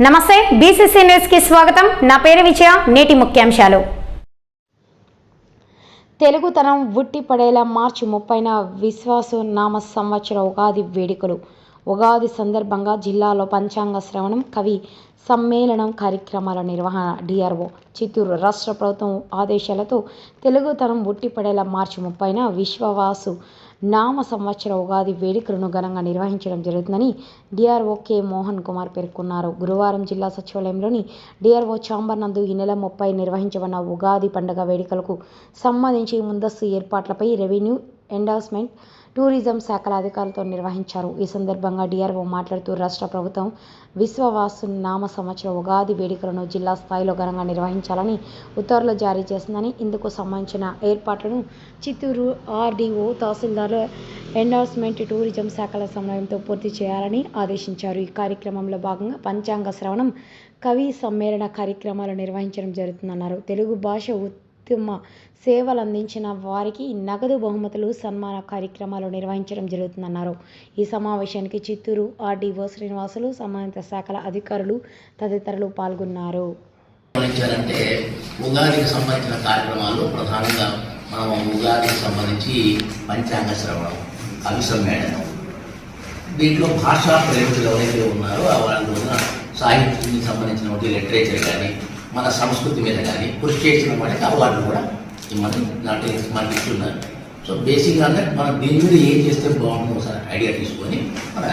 నమస్తే బీసీసీ న్యూస్కి స్వాగతం. నా పేరు విజయ నేటి ముఖ్యాంశాలు. తెలుగుతనం ఉట్టిపడేలా మార్చి ముప్పైన విశ్వాసనామ సంవత్సర ఉగాది వేడుకలు. ఉగాది సందర్భంగా జిల్లాలో పంచాంగ శ్రవణం కవి సమ్మేళనం కార్యక్రమాల నిర్వహణ డిఆర్ఓ చిత్తూరు రాష్ట్ర ప్రభుత్వం ఆదేశాలతో తెలుగుతనం ఉట్టిపడేలా మార్చి ముప్పైన విశ్వవాసు నామ సంవత్సర ఉగాది వేడుకలను ఘనంగా నిర్వహించడం జరుగుతుందని డిఆర్ఓ కె. మోహన్ కుమార్ పేర్కొన్నారు. గురువారం జిల్లా సచివాలయంలోని డిఆర్ఓ చాంబర్ నందు ఈ నెల ముప్పై నిర్వహించబడిన ఉగాది పండుగ వేడుకలకు సంబంధించి ముందస్తు ఏర్పాట్లపై రెవెన్యూ ఎండార్స్మెంట్ టూరిజం శాఖల అధికారులతో నిర్వహించారు. ఈ సందర్భంగా డిఆర్ఓ మాట్లాడుతూ రాష్ట్ర ప్రభుత్వం విశ్వవాసు నామ సంవత్సర ఉగాది వేడుకలను జిల్లా స్థాయిలో ఘనంగా నిర్వహించాలని ఉత్తర్వులు జారీ చేసిందని ఇందుకు సంబంధించిన ఏర్పాట్లను Chittoor RDO tahsildar endorsement tourism శాఖల సమన్వయంతో పూర్తి చేయాలని ఆదేశించారు. ఈ కార్యక్రమంలో భాగంగా పంచాంగ శ్రవణం కవి సమ్మేళన కార్యక్రమాలు నిర్వహించడం జరుగుతుందన్నారు. తెలుగు భాష ఉత్తమ సేవలు అందించిన వారికి నగదు బహుమతులు సన్మాన కార్యక్రమాలు నిర్వహించడం జరుగుతుందన్నారు. ఈ సమావేశానికి చిత్తూరు ఆర్డీఓ శ్రీనివాసులు సంబంధిత శాఖల అధికారులు తదితరులు పాల్గొన్నారు. గమనించారంటే ఉగాదికి సంబంధించిన కార్యక్రమాలు ప్రధానంగా మనం ఉగాదికి సంబంధించి పంచాంగ శ్రవణం కవి దీంట్లో భాషా ప్రేమికులు ఎవరైతే ఉన్నారో ఆ వాళ్ళు ఉన్న సాహిత్యానికి సంబంధించిన లిటరేచర్ కానీ మన సంస్కృతి మీద కానీ కృషి చేసిన వాళ్ళకి అవార్డులు కూడా ఇమ్మని నాటి మనకి ఇస్తున్నారు సో బేసిక్గా మనం దీని మీద ఏం చేస్తే బాగుంటుందో ఒకసారి ఐడియా తీసుకొని మన